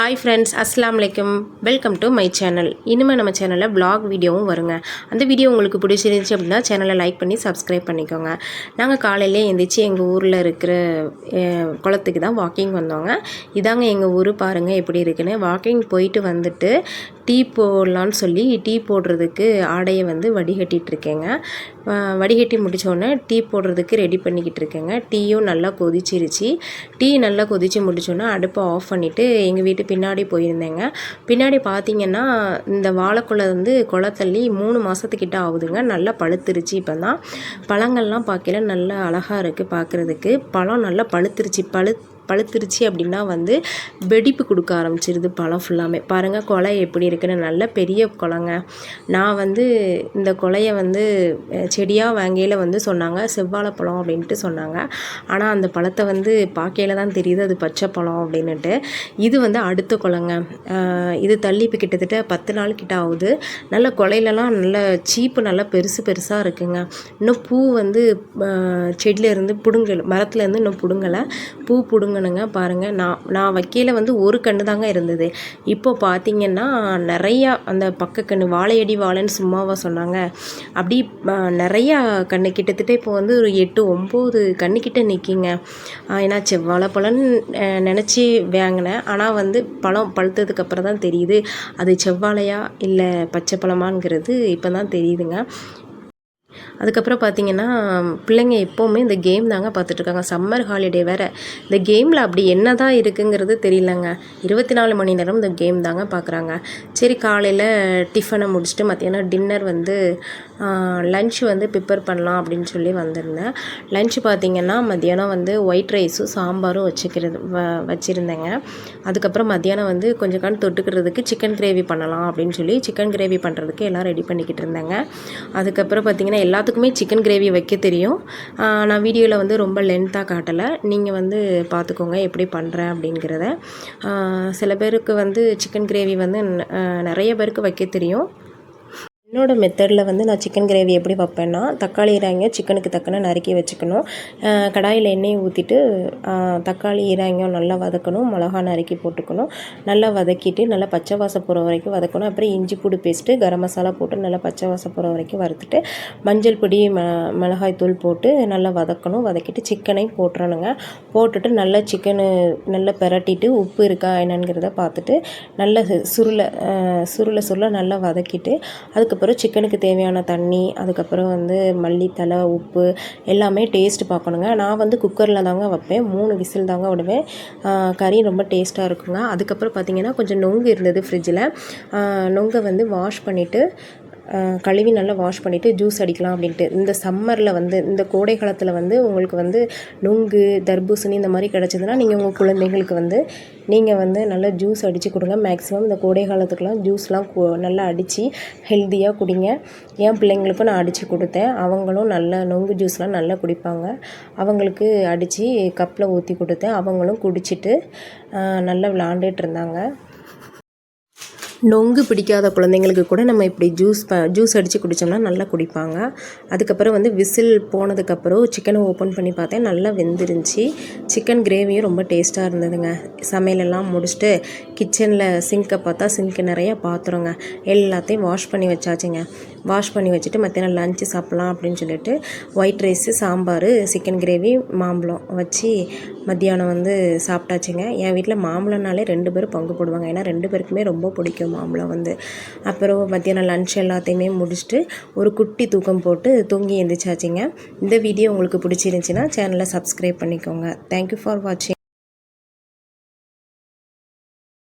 Hi friends அஸ்லாம் வலைக்கம் welcome to my channel இனிமேல் நம்ம சேனலில் vlog வீடியோவும் வருங்க. அந்த வீடியோ உங்களுக்கு பிடிச்சிருந்துச்சி அப்படின்னா சேனலை லைக் பண்ணி சப்ஸ்கிரைப் பண்ணிக்கோங்க. நாங்கள் காலையிலே எழுந்திரிச்சு எங்கள் ஊரில் இருக்கிற குளத்துக்கு தான் வாக்கிங் வந்தோங்க. இதாங்க எங்கள் ஊர் பாருங்கள் எப்படி இருக்குன்னு. வாக்கிங் போயிட்டு வந்துட்டு டீ போடலான்னு சொல்லி டீ போடுறதுக்கு ஆடையை வந்து வடிகட்டிட்டு இருக்கேங்க. வடிகட்டி முடித்தோடனே டீ போடுறதுக்கு ரெடி பண்ணிக்கிட்டு இருக்கேங்க. டீயும் நல்லா கொதிச்சிருச்சு. டீ நல்லா கொதிச்சு முடிச்சோன்னே அடுப்பை ஆஃப் பண்ணிவிட்டு எங்கள் வீட்டு பின்னாடி போயிருந்தேங்க. பின்னாடி பார்த்தீங்கன்னா இந்த வாழைக்குலை வந்து குளத்தள்ளி மூணு மாதத்துக்கிட்ட ஆகுதுங்க. நல்லா பழுத்துருச்சு இப்போ தான் பழங்கள்லாம் பார்க்கல நல்லா அழகாக இருக்குது பார்க்குறதுக்கு பழம் நல்லா பழுத்துருச்சு. பழு பழுத்துருச்சு அப்படின்னா வந்து வெடிப்பு கொடுக்க ஆரம்பிச்சிருது பழம் ஃபுல்லாமே பாருங்கள் கொலை எப்படி இருக்குன்னு. நல்ல பெரிய குளங்க நான் வந்து இந்த கொலையை வந்து செடியாக வாங்கையில் வந்து சொன்னாங்க. செவ்வாழை பழம் அப்படின்ட்டு சொன்னாங்க. ஆனால் அந்த பழத்தை வந்து பார்க்கையில தான் தெரியுது. அது பச்சை பழம் அப்படின்னுட்டு. இது வந்து அடுத்த குளங்க இது தள்ளி இப்போ கிட்டத்தட்ட பத்து நாள் கிட்ட ஆகுது. நல்ல கொலையிலலாம் நல்ல சீப்பு நல்லா பெருசு பெருசாக இருக்குங்க. இன்னும் பூ வந்து செடியிலேருந்து செடியில மரத்துலேருந்து இன்னும் பிடுங்கலை. பூ வாங்கினேங்க பாருங்கள் நான் நான் வைக்கையில் வந்து ஒரு கன்று தாங்க இருந்தது. இப்போ பார்த்தீங்கன்னா நிறையா அந்த பக்க பக்கக்கன்று வாழையடி வாழைன்னு சும்மாவா சொன்னாங்க. அப்படி நிறையா கன்று கிட்டத்தட்ட இப்போ வந்து ஒரு எட்டு ஒம்பது கன்றுக்கிட்ட நிற்கிங்க ஏன்னா செவ்வாழை செவ்வாழைப்பழம்னு நினச்சி வாங்கினேன். ஆனால் வந்து பழம் பழுத்ததுக்கு அப்புறம் தான் தெரியுது. அது செவ்வாழையா இல்லை பச்சை பழமாங்கிறது இப்போ தான் தெரியுதுங்க. அதுக்கப்புறம் பார்த்தீங்கன்னா பிள்ளைங்க எப்போவுமே இந்த கேம் தாங்க பார்த்துட்ருக்காங்க. சம்மர் ஹாலிடே வேறு. இந்த கேமில் அப்படி என்ன தான் இருக்குங்கிறது தெரியலங்க. இருபத்தி நாலு மணி நேரம் இந்த கேம் தாங்க பார்க்குறாங்க. சரி காலையில் டிஃபனை முடிச்சுட்டு மத்தியானம் டின்னர் வந்து லன்ச் வந்து ப்ரிப்பேர் பண்ணலாம் அப்படின்னு சொல்லி வந்திருந்தேன். லன்ச் பார்த்தீங்கன்னா மத்தியானம் வந்து ஒயிட் ரைஸும் சாம்பாரும் வச்சுக்கிறது வ வச்சுருந்தேங்க. அதுக்கப்புறம் மத்தியானம் வந்து கொஞ்சம் கண் தொட்டுக்கிறதுக்கு சிக்கன் கிரேவி பண்ணலாம் அப்படின்னு சொல்லி சிக்கன் கிரேவி பண்ணுறதுக்கு எல்லாம் ரெடி பண்ணிக்கிட்டு இருந்தேங்க. அதுக்கப்புறம் பார்த்தீங்கன்னா எல்லாத்துக்குமே சிக்கன் கிரேவி வைக்க தெரியும். நான் வீடியோவில் வந்து ரொம்ப லென்த்தாக காட்டலை. நீங்கள் வந்து பார்த்துக்கோங்க எப்படி பண்ணுறேன் அப்படிங்கிறத. சில பேருக்கு வந்து சிக்கன் கிரேவி வந்து நிறைய பேருக்கு வைக்க தெரியும். என்னோட மெத்தடில் வந்து நான் சிக்கன் கிரேவி எப்படி வைப்பேன்னா தக்காளி இறாங்க சிக்கனுக்கு தக்கன நறுக்கி வச்சுக்கணும். கடாயில் எண்ணெயை ஊற்றிட்டு தக்காளி இறாங்கம் நல்லா வதக்கணும். மிளகா நறுக்கி போட்டுக்கணும். நல்லா வதக்கிட்டு நல்லா பச்சை வாசம் போகிற வரைக்கும் வதக்கணும். அப்புறம் இஞ்சி பூடு பேஸ்ட்டு கரம் மசாலா போட்டு நல்லா பச்சை வாசம் போகிற வரைக்கும் வறுத்துட்டு மஞ்சள் பொடி ம மிளகாய் தூள் போட்டு நல்லா வதக்கணும். வதக்கிட்டு சிக்கனையும் போட்டுறணுங்க. போட்டுட்டு நல்லா சிக்கனு நல்லா பெரட்டிட்டு உப்பு இருக்கா என்னங்கிறத பார்த்துட்டு நல்லா சு- சுருளை சுருளை சுருளை நல்லா வதக்கிட்டு அதுக்கப்புறம் சிக்கனுக்கு தேவையான தண்ணி அதுக்கப்புறம் வந்து மல்லித்தலை உப்பு எல்லாமே டேஸ்ட் பார்க்கணுங்க. நான் வந்து குக்கரில் தாங்க வைப்பேன். மூணு விசில் தாங்க விடுவேன். கறி ரொம்ப டேஸ்ட்டாக இருக்குங்க. அதுக்கப்புறம் பார்த்திங்கன்னா கொஞ்சம் நொங்கு இருந்தது ஃப்ரிட்ஜில் நொங்கை வந்து வாஷ் பண்ணிவிட்டு கழுவி நல்லா வாஷ் பண்ணிவிட்டு ஜூஸ் அடிக்கலாம் அப்படின்ட்டு. இந்த சம்மரில் வந்து இந்த கோடை காலத்தில் வந்து உங்களுக்கு வந்து நுங்கு தர்பூசணி இந்த மாதிரி கிடச்சதுன்னா நீங்கள் உங்கள் குழந்தைங்களுக்கு வந்து நீங்கள் வந்து நல்லா ஜூஸ் அடித்து கொடுங்க. மேக்ஸிமம் இந்த கோடை காலத்துக்கெலாம் ஜூஸ்லாம் நல்லா அடித்து ஹெல்த்தியாக குடிங்க. என் பிள்ளைங்களுக்கும் நான் அடித்து கொடுத்தேன். அவங்களும் நல்லா நொங்கு ஜூஸ்லாம் நல்லா குடிப்பாங்க. அவங்களுக்கு அடித்து கப்பில் ஊற்றி கொடுத்தேன். அவங்களும் குடிச்சிட்டு நல்லா விளாண்டுட்டு இருந்தாங்க. நொங்கு பிடிக்காத குழந்தைங்களுக்கு கூட நம்ம இப்படி ஜூஸ் ப ஜூஸ் அடித்து குடித்தோம்னா நல்லா குடிப்பாங்க. அதுக்கப்புறம் வந்து விசில் போனதுக்கப்புறம் சிக்கனை ஓப்பன் பண்ணி பார்த்தேன். நல்லா வெந்துருந்துச்சு. சிக்கன் கிரேவியும் ரொம்ப டேஸ்ட்டாக இருந்ததுங்க. சமையலெல்லாம் முடிச்சுட்டு கிச்சனில் சிங்கை பார்த்தா சிங்க்கு நிறையா பாத்திரங்க. எல்லாத்தையும் வாஷ் பண்ணி வச்சாச்சுங்க. வாஷ் பண்ணி வச்சுட்டு மத்தியானம் லஞ்சு சாப்பிட்லாம் அப்படின்னு சொல்லிட்டு white rice sambar chicken gravy மாம்பழம் வச்சு மத்தியானம் வந்து சாப்பிட்டாச்சுங்க. என் வீட்டில் மாம்பழம்னாலே ரெண்டு பேரும் பங்கு போடுவாங்க. ஏன்னா ரெண்டு பேருக்குமே ரொம்ப பிடிக்கும். மாம்பழம் வந்து. அப்புறம் மத்தியானம் லன்ச் எல்லாத்தையுமே முடிச்சுட்டு ஒரு குட்டி தூக்கம் போட்டு தூங்கி எழுந்திரிச்சாச்சுங்க இந்த வீடியோ உங்களுக்கு பிடிச்சிருந்துச்சின்னா சேனலை சப்ஸ்கிரைப் பண்ணிக்கோங்க. தேங்க்யூ ஃபார் வாட்சிங்